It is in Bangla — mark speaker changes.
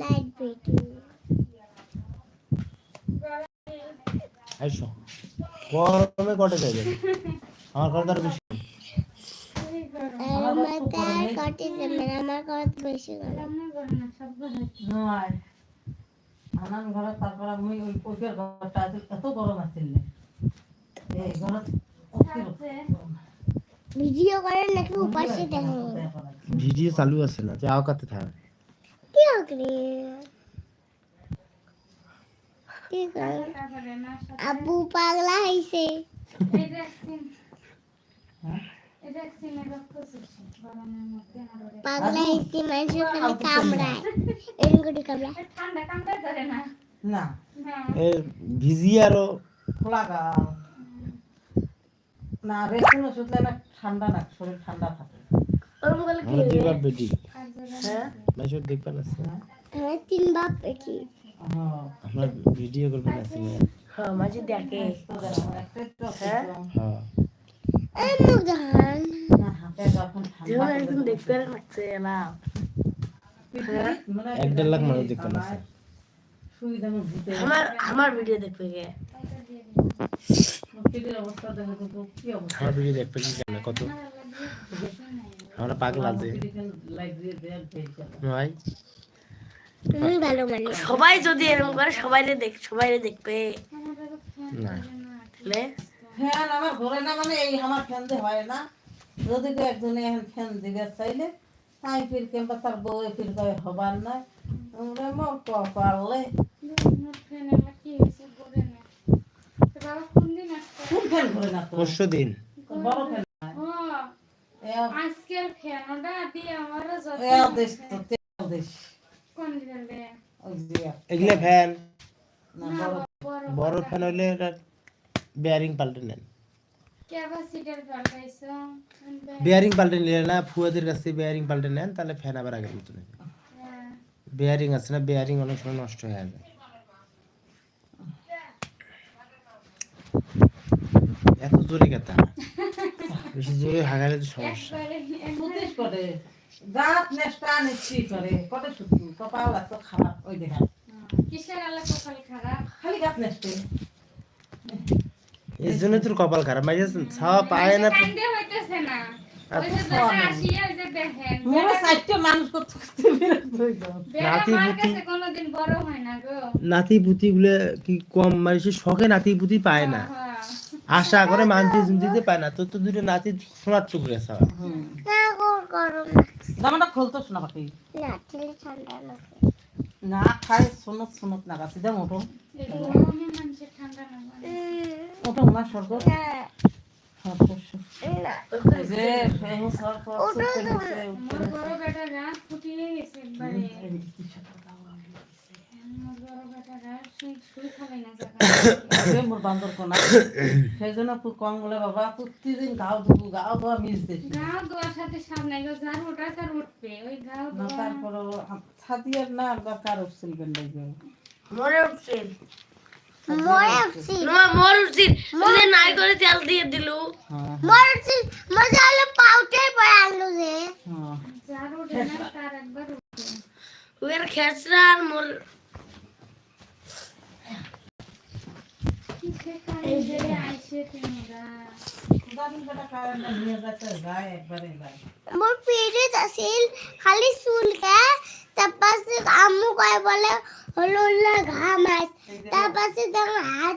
Speaker 1: লাইট ভিডিও
Speaker 2: আইসো গরমে কটে যাবে আমার কথা আরও বেশি
Speaker 1: আমার তার কটে যাবে আমার কত বেশি গরম
Speaker 3: নয় আনান ঘরে তারপর আমি ওই ওইটার ঘরটা আছে, এত গরম আছিল এই ঘরত অতিরিক্ত গরম।
Speaker 1: ভিডিও করে নাকি উপাসে দেখো
Speaker 3: এখন আর কি।
Speaker 2: ভিডিও চালু আছে না যাও কাতে থাক
Speaker 1: কর পাগলা হইছে
Speaker 3: হ্যাঁ?
Speaker 1: পাগলা হইছে মানুষের খালি কামড়ায় এরকম করে কামড়ায়
Speaker 3: না
Speaker 2: এ ভিজি আরও
Speaker 3: খোলা না রেশন ওষুধ না ঠান্ডা না শরীর ঠান্ডা থাকে।
Speaker 2: আমরা বেটি।
Speaker 3: হ্যাঁ?
Speaker 2: মাইশোর দেখবেন আছে
Speaker 1: আমার তিন বাপ বেটি।
Speaker 3: হ্যাঁ
Speaker 2: ভিডিও করবেন আছে
Speaker 3: দেখো,
Speaker 2: হ্যাঁ?
Speaker 1: এই
Speaker 2: এক দেড় লাখ মানুষ
Speaker 3: যেমন ভূতে
Speaker 4: আমার আমার ভিডিও দেখবে কে?
Speaker 3: পিঠের অবস্থা দেখো তো তো কি অবস্থা
Speaker 2: আমার ভিডিও দেখবে কি কেন কত? আমরা পাগলা যে। ভাই।
Speaker 1: তুমি ভালো মানুষ।
Speaker 4: সবাই যদি এরকম করে সবাই দেখ সবাই দেখবে।
Speaker 2: না।
Speaker 4: তাহলে
Speaker 3: ফ্যান আমার ঘরে না মানে এই আমার ফ্যান দিয়ে হয় না। যদি কেউ একজনে এখন ফ্যান দিবে চাইলে আমি ফির কিংবা তার বউ ফির কয়ে হবার না আমরা মর পারলে। কোন ফ্যান ঘরে না
Speaker 2: পরশু দিন
Speaker 3: বড় ফ্যান।
Speaker 5: আজকের দিয়ে আমারও যত
Speaker 3: দেশ তো তেল দেশ
Speaker 5: কোন
Speaker 2: এগুলা ফ্যান
Speaker 3: বড়।
Speaker 5: বড়
Speaker 2: ফ্যান এটা বেয়ারিং পাল্টে নেন। বেয়ারিং পাল্টে নিলে না ফুয়াদের কাছে বেয়ারিং পাল্টে নেন তাহলে ফ্যান আবার আগের মতো নেবে। বেয়ারিং আছে না বেয়ারিং অনেক সময় নষ্ট হয়ে যায়। এত জোরে কেতা বেশি জোরে হাগালে তো সমস্যা।
Speaker 3: সুতিস করে। দাঁত নিচ্ছি করে। কত সুতি কপাল এত খারাপ ওই দেখা।
Speaker 5: কিসের আলো কপাল খারাপ?
Speaker 3: খালি
Speaker 2: এই জন্য তোর কপাল খারাপ। মাঝে ছাওয়া পায় না
Speaker 5: কান্দে হইতেছে না।
Speaker 3: হয়ে
Speaker 2: নাতি পুতি-
Speaker 5: কাছে কোনোদিন বড় হয় না গো।
Speaker 2: নাতি পুতি গুলো কি কম? মানে সে শখে নাতি পুতি পায় না।
Speaker 5: হ্যাঁ।
Speaker 2: আশা করে মানতে জুনতে পায় না তোর তো দুটো নাতি সোনার টুকরে
Speaker 1: গরম
Speaker 3: জামাটা খুলতো শোনা পাখি।
Speaker 1: না
Speaker 3: খায় সোনত সোনত না গাছি। দেম
Speaker 5: মানুষের ঠান্ডা না লাগে।
Speaker 1: উম,
Speaker 5: জায়গা
Speaker 3: মোর বান্দর কোনা। সেই জন্য কম বলে বাবা প্রতিদিন গাও ধুবু গাও ধোয়া মিস দিস
Speaker 5: গাও দোয়ার সাথে সামনে গো যার ওটা তার উঠবে ওই গাও
Speaker 3: না
Speaker 5: দোয়া
Speaker 3: তারপর ছাদিয়ার না দরকার উঠছিল বেন্ডাই যাবে
Speaker 4: মরে উঠছিল
Speaker 1: মরে উঠছি
Speaker 4: তোমার
Speaker 1: মোর পিরিয়ড আছিল খালি চুলকে তারপর আম্মু কয় বলে হলো হলো ঘাম আস তারপর দেখো হাত